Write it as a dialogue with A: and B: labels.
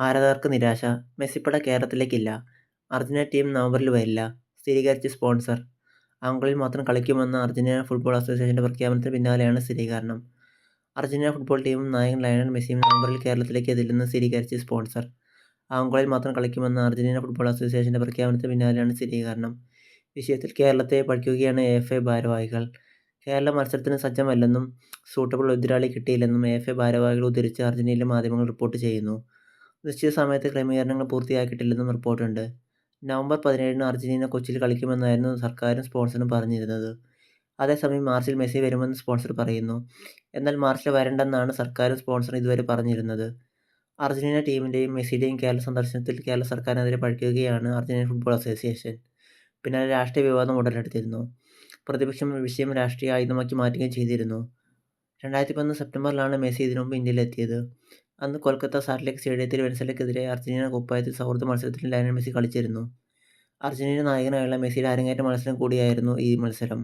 A: ആരാധകർക്ക് നിരാശ മെസ്സിപ്പട കേരളത്തിലേക്കില്ല. Argentina team നവംബറിൽ വരില്ല സ്ഥിരീകരിച്ച് സ്പോൺസർ. ആങ്കുളിൽ മാത്രം കളിക്കുമെന്ന അർജന്റീന ഫുട്ബോൾ അസോസിയേഷന്റെ പ്രഖ്യാപനത്തിന് പിന്നാലെയാണ് സ്ഥിരീകരണം. അർജന്റീന ഫുട്ബോൾ ടീമും നായകൻ ലയണൽ മെസ്സിയും നവംബറിൽ കേരളത്തിലേക്ക് എതില്ലെന്ന് സ്ഥിരീകരിച്ച് സ്പോൺസർ. ആങ്കുളിൽ മാത്രം കളിക്കുമെന്ന അർജന്റീന ഫുട്ബോൾ അസോസിയേഷന്റെ പ്രഖ്യാപനത്തിന് പിന്നാലെയാണ് സ്ഥിരീകരണം. വിഷയത്തിൽ കേരളത്തെ പഠിക്കുകയാണ് എഫ് എ ഭാരവാഹികൾ. കേരള മത്സരത്തിന് സജ്ജമല്ലെന്നും സൂട്ടബിൾ എതിരാളി കിട്ടിയില്ലെന്നും എഫ് എ ഭാരവാഹികൾ ഉദ്ധരിച്ച് അർജന്റീനയിലെ മാധ്യമങ്ങൾ റിപ്പോർട്ട് ചെയ്യുന്നു. നിശ്ചിത സമയത്ത് ക്രമീകരണങ്ങൾ പൂർത്തിയാക്കിയിട്ടില്ലെന്നും റിപ്പോർട്ടുണ്ട്. നവംബർ പതിനേഴിന് അർജന്റീന കൊച്ചിയിൽ കളിക്കുമെന്നായിരുന്നു സർക്കാരും സ്പോൺസറും പറഞ്ഞിരുന്നത്. അതേസമയം മാർച്ചിൽ മെസ്സി വരുമെന്ന് സ്പോൺസർ പറയുന്നു. എന്നാൽ മാർച്ചിൽ വരണ്ടെന്നാണ് സർക്കാരും സ്പോൺസറും ഇതുവരെ പറഞ്ഞിരുന്നത്. അർജന്റീന ടീമിന്റെയും മെസ്സിയുടെയും കേരള സന്ദർശനത്തിൽ കേരള സർക്കാരിനെതിരെ പഴിക്കുകയാണ് അർജന്റീന ഫുട്ബോൾ അസോസിയേഷൻ. പിന്നെ രാഷ്ട്രീയ വിവാദം ഉടലെടുത്തിരുന്നു. പ്രതിപക്ഷം വിഷയം രാഷ്ട്രീയ ആയുധമാക്കി മാറ്റുകയും ചെയ്തിരുന്നു. രണ്ടായിരത്തി പതിനൊന്ന് സെപ്റ്റംബറിലാണ് മെസ്സി ഇതിനു മുമ്പ് ഇന്ത്യയിലെത്തിയത്. അന്ന് കൊൽക്കത്ത സാറ്റലൈറ്റ് സ്റ്റേഡിയത്തിൽ വെനസ്വലയ്ക്കെതിരെ അർജന്റീന കുപ്പായത്തിൽ സൗഹൃദ മത്സരത്തിൽ ലയണൽ മെസ്സി കളിച്ചിരുന്നു. അർജന്റീന നായകനായുള്ള മെസ്സിയുടെ അരങ്ങേറ്റ മത്സരം കൂടിയായിരുന്നു ഈ മത്സരം.